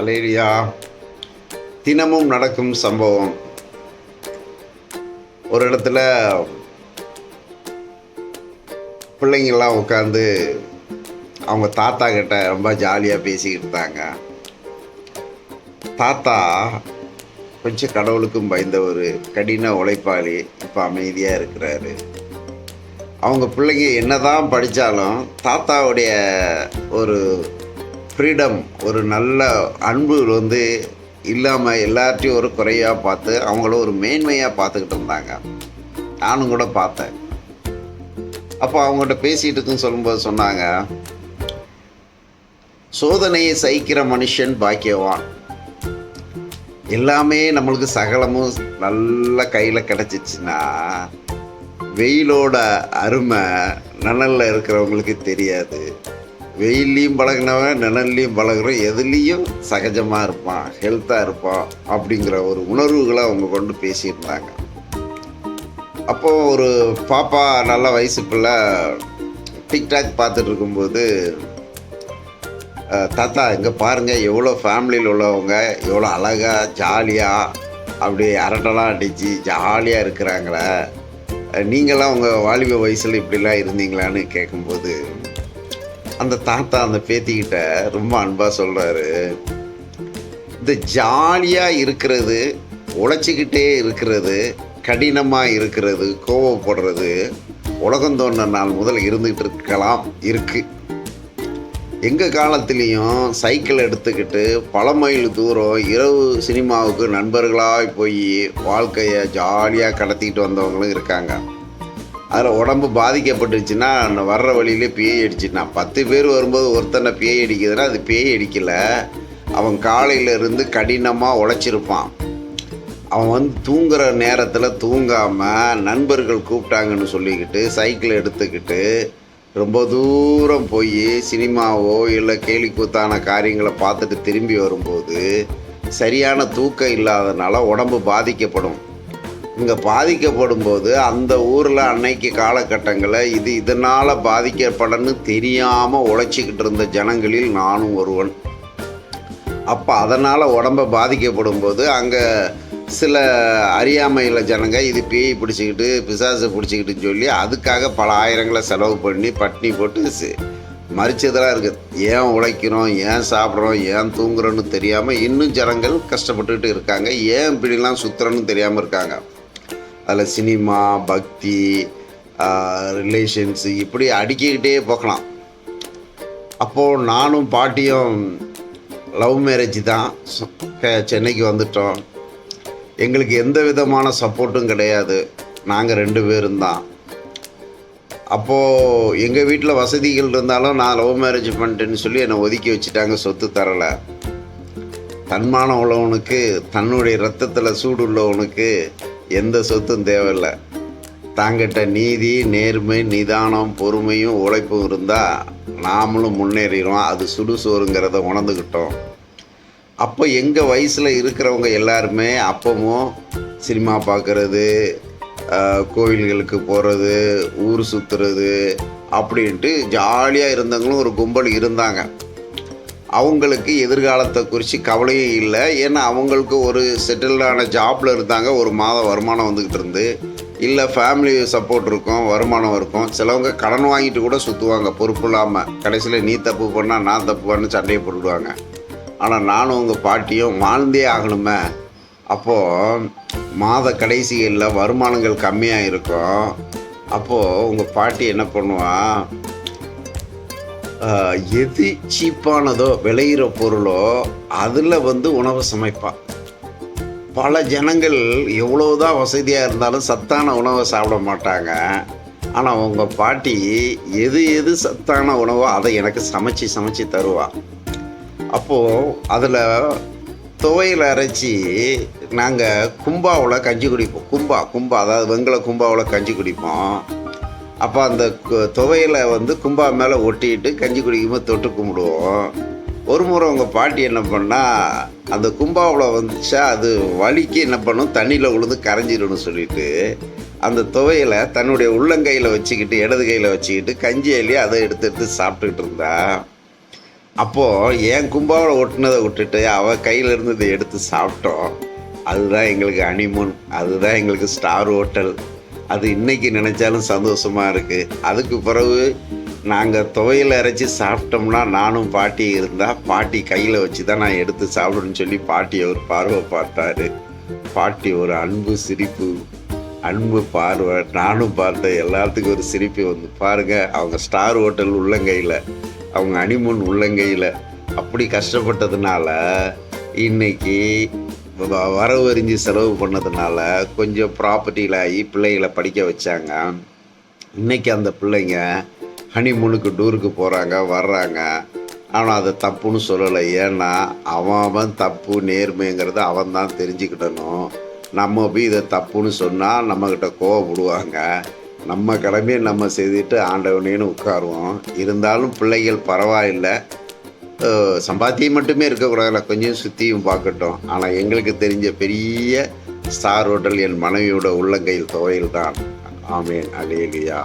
அலேரியா தினமும் நடக்கும் சம்பவம். ஒரு இடத்துல பிள்ளைங்கள்லாம் உட்காந்து அவங்க தாத்தா கிட்ட ரொம்ப ஜாலியாக பேசிக்கிட்டு இருந்தாங்க. தாத்தா கொஞ்சம் கடவுளுக்கும் பயந்த ஒரு கடின உழைப்பாளி இப்போ அமைதியாக இருக்கிறாரு. அவங்க பிள்ளைங்க என்னதான் படித்தாலும் தாத்தாவுடைய ஒரு ஃப்ரீடம் ஒரு நல்ல அன்பு வந்து இல்லாமல் எல்லார்ட்டையும் ஒரு குறையாக பார்த்து அவங்கள ஒரு மேன்மையாக பார்த்துக்கிட்டு இருந்தாங்க. நானும் கூட பார்த்தேன். அப்போ அவங்ககிட்ட பேசிகிட்டு இருக்குன்னு சொல்லும்போது சொன்னாங்க சோதனையை சகிக்கிற மனுஷன் பாக்கியவான். எல்லாமே நம்மளுக்கு சகலமும் நல்ல கையில் கிடச்சிச்சின்னா வெயிலோட அருமை நிழலில் இருக்கிறவங்களுக்கு தெரியாது. வெயில்லையும் பழகினவன் நிழல்லையும் பழகுறோம் எதுலேயும் சகஜமாக இருப்பான் ஹெல்த்தாக இருப்பான் அப்படிங்கிற ஒரு உணர்வுகளை அவங்க கொண்டு பேசியிருந்தாங்க. அப்போது ஒரு பாப்பா நல்ல வயசு பிள்ளை டிக்டாக் பார்த்துட்டு இருக்கும்போது தாத்தா இங்கே பாருங்கள் எவ்வளோ ஃபேமிலியில் உள்ளவங்க எவ்வளோ அழகாக ஜாலியாக அப்படி அரட்டெல்லாம் அடித்து ஜாலியாக இருக்கிறாங்களே? நீங்களாம் உங்கள் வாலிப வயசில் இப்படிலாம் இருந்தீங்களான்னு கேட்கும்போது அந்த தாத்தா அந்த பேத்திக்கிட்ட ரொம்ப அன்பாக சொல்கிறாரு இந்த ஜாலியாக இருக்கிறது உழைச்சிக்கிட்டே இருக்கிறது கடினமாக இருக்கிறது கோவப்படுறது உலகம் தோன்ற நாள் முதல் இருந்துகிட்டு இருக்கலாம் இருக்குது எங்கள் காலத்துலேயும் சைக்கிள் எடுத்துக்கிட்டு பல மைல் தூரம் இரவு சினிமாவுக்கு நண்பர்களாக போய் வாழ்க்கையை ஜாலியாக கடத்திக்கிட்டு வந்தவங்களும் இருக்காங்க. அதில் உடம்பு பாதிக்கப்பட்டுச்சுன்னா அந்த வர்ற வழியிலே பேய் அடிச்சுன்னா பத்து பேர் வரும்போது ஒருத்தனை பேய் அடிக்குதுன்னா அது பேய் அடிக்கலை. அவன் காலையிலேருந்து கடினமாக உழைச்சிருப்பான். அவன் வந்து தூங்குற நேரத்தில் தூங்காமல் நண்பர்கள் கூப்பிட்டாங்கன்னு சொல்லிக்கிட்டு சைக்கிள் எடுத்துக்கிட்டு ரொம்ப தூரம் போய் சினிமாவோ இல்லை கேலிக்கூத்தான காரியங்களை பார்த்துட்டு திரும்பி வரும்போது சரியான தூக்கம் இல்லாதனால உடம்பு பாதிக்கப்படும். இங்கே பாதிக்கப்படும் போது அந்த ஊரில் அன்னைக்கு காலகட்டங்களில் இது இதனால் பாதிக்கப்படன்னு தெரியாமல் உழைச்சிக்கிட்டு இருந்த ஜனங்களில் நானும் ஒருவன். அப்போ அதனால் உடம்ப பாதிக்கப்படும் போது அங்கே சில அறியாமையில் ஜனங்க இது பேய் பிடிச்சிக்கிட்டு பிசாசு பிடிச்சிக்கிட்டுன்னு சொல்லி அதுக்காக பல ஆயிரங்களை செலவு பண்ணி பட்னி போட்டு மறிச்சதெல்லாம் இருக்குது ஏன் உழைக்கிறோம் ஏன் சாப்பிட்றோம் ஏன் தூங்குறோன்னு தெரியாமல் இன்னும் ஜனங்கள் கஷ்டப்பட்டுக்கிட்டு இருக்காங்க. ஏன் இப்படிலாம் சுற்றுறோன்னு தெரியாமல் இருக்காங்க. அதில் சினிமா பக்தி ரிலேஷன்ஸு இப்படி அடுக்கிக்கிட்டே போகலாம். அப்போது நானும் பாட்டியும் லவ் மேரேஜ் தான். சென்னைக்கு வந்துட்டோம். எங்களுக்கு எந்த விதமான சப்போர்ட்டும் கிடையாது. நாங்கள் ரெண்டு பேரும் தான். அப்போது எங்கள் வீட்டில் வசதிகள் இருந்தாலும் நான் லவ் மேரேஜ் பண்ணிட்டேன்னு சொல்லி என்னை ஒதுக்கி வச்சுட்டாங்க சொத்து தரலை. தன்மானம் உள்ளவனுக்கு தன்னுடைய ரத்தத்தில் சூடு உள்ளவனுக்கு எந்த சொத்தும் தேவையில்லை. தாங்கிட்ட நீதி நேர்மை நிதானம் பொறுமையும் உழைப்பும் இருந்தால் நாமளும் முன்னேறிடுவோம். அது சுடுசோறுங்கிறத உணர்ந்துக்கிட்டோம் அப்போ எங்கள் வயசில் இருக்கிறவங்க எல்லாருமே அப்பவும் சினிமா பார்க்குறது கோவில்களுக்கு போகிறது ஊர் சுற்றுறது அப்படின்ட்டு ஜாலியாக இருந்தவங்களும் ஒரு கும்பல் இருந்தாங்க. அவங்களுக்கு எதிர்காலத்தை குறித்து கவலையும் இல்லை. ஏன்னா அவங்களுக்கு ஒரு செட்டில்டான ஜாப்பில் இருந்தாங்க. ஒரு மாத வருமானம் வந்துக்கிட்டு இருந்து. இல்லை ஃபேமிலி சப்போர்ட் இருக்கும் வருமானம் இருக்கும். சிலவங்க கடன் வாங்கிட்டு கூட சுற்றுவாங்க பொறுப்பு இல்லாமல் கடைசியில் நீ தப்பு பண்ணால் நான் தப்பு பண்ணு சண்டையை போட்டுடுவாங்க. ஆனால் நானும் உங்கள் பாட்டியும் வாழ்ந்தே ஆகணுமே. அப்போது மாத கடைசிகளில் வருமானங்கள் கம்மியாக இருக்கும் அப்போது உங்கள் பாட்டி என்ன பண்ணுவான் எது சீப்பானதோ விளையிற பொருளோ அதில் வந்து உணவு சமைப்பான் பல ஜனங்கள் எவ்வளோதான் வசதியாக இருந்தாலும் சத்தான உணவை சாப்பிட மாட்டாங்க. ஆனால் உங்கள் பாட்டி எது எது சத்தான உணவோ அதை எனக்கு சமைச்சு சமைச்சு தருவாள் அப்போது அதில் துவையில் அரைச்சி நாங்கள் கும்பாவில் கஞ்சி குடிப்போம். கும்பா கும்பா அதாவது வெங்கல கும்பாவில் கஞ்சி குடிப்போம். அப்போ அந்த கு- வந்து கும்பா மேலே ஒட்டிட்டு கஞ்சி குடிக்கும்போது தொட்டு கும்பிடுவோம். ஒரு முறை உங்கள் பாட்டி என்ன பண்ணால் அந்த கும்பாவில் வந்துச்சா அது வலிக்கு என்ன பண்ணும் தண்ணியில் விழுந்து கரைஞ்சிடும்னு சொல்லிட்டு அந்த துவையில் தன்னுடைய உள்ளங்கையில் வச்சுக்கிட்டு இடது கையில் வச்சுக்கிட்டு கஞ்சி அள்ளி அதை எடுத்து எடுத்து சாப்பிட்டுக்கிட்டு இருந்தா. அப்போது என் கும்பாவில் ஒட்டினதை விட்டுட்டு அவள் கையில் இருந்ததை எடுத்து சாப்பிட்டோம். அதுதான் எங்களுக்கு அனிமுன் அதுதான் எங்களுக்கு ஸ்டார் ஹோட்டல் அது இன்னைக்கு நினச்சாலும் சந்தோஷமாக இருக்குது அதுக்கு பிறகு நாங்கள் துவையில் அரைச்சி சாப்பிட்டோம்னா நானும் பாட்டி இருந்தால் பாட்டி கையில் வச்சு தான் நான் எடுத்து சாப்பிடணும்னு சொல்லி பாட்டி ஒரு பார்வை பார்த்தாரு. பாட்டி ஒரு அன்பு சிரிப்பு அன்பு பார்வை. நானும் பார்த்தேன். எல்லாத்துக்கும் ஒரு சிரிப்பு வந்து. பாருங்கள் அவங்க ஸ்டார் ஹோட்டல் உள்ளங்கையில் அவங்க அனிமன் உள்ளங்கையில் அப்படி கஷ்டப்பட்டதுனால இன்னைக்கு வரவு அறிஞ்சு செலவு பண்ணதுனால கொஞ்சம் ப்ராப்பர்ட்டியில் ஆகி பிள்ளைகளை படிக்க வச்சாங்க. இன்னைக்கு அந்த பிள்ளைங்க ஹனிமூனுக்கு டூருக்கு போகிறாங்க வர்றாங்க. ஆனால் அதை தப்புன்னு சொல்லலை. ஏன்னா அவன் அவன் தப்பு நேர்மைங்கிறத அவன் தான் தெரிஞ்சுக்கிடணும். நம்ம போய் இதை தப்புன்னு சொன்னால் நம்மக்கிட்ட கோவப்படுவாங்க. நம்ம கடமையை நம்ம செய்துட்டு ஆண்டவனேன்னு உட்காருவோம். இருந்தாலும் பிள்ளைகள் பரவாயில்லை. சம்பாத்தியம் மட்டுமே இருக்கக்கூடாதுல கொஞ்சம் சுற்றியும் பார்க்கட்டும். ஆனால் எங்களுக்கு தெரிஞ்ச பெரிய ஸ்டார் ஹோட்டல் என் மனைவியோட உள்ளங்கையில் தொகையில் தான் ஆமேன். அலேலியா.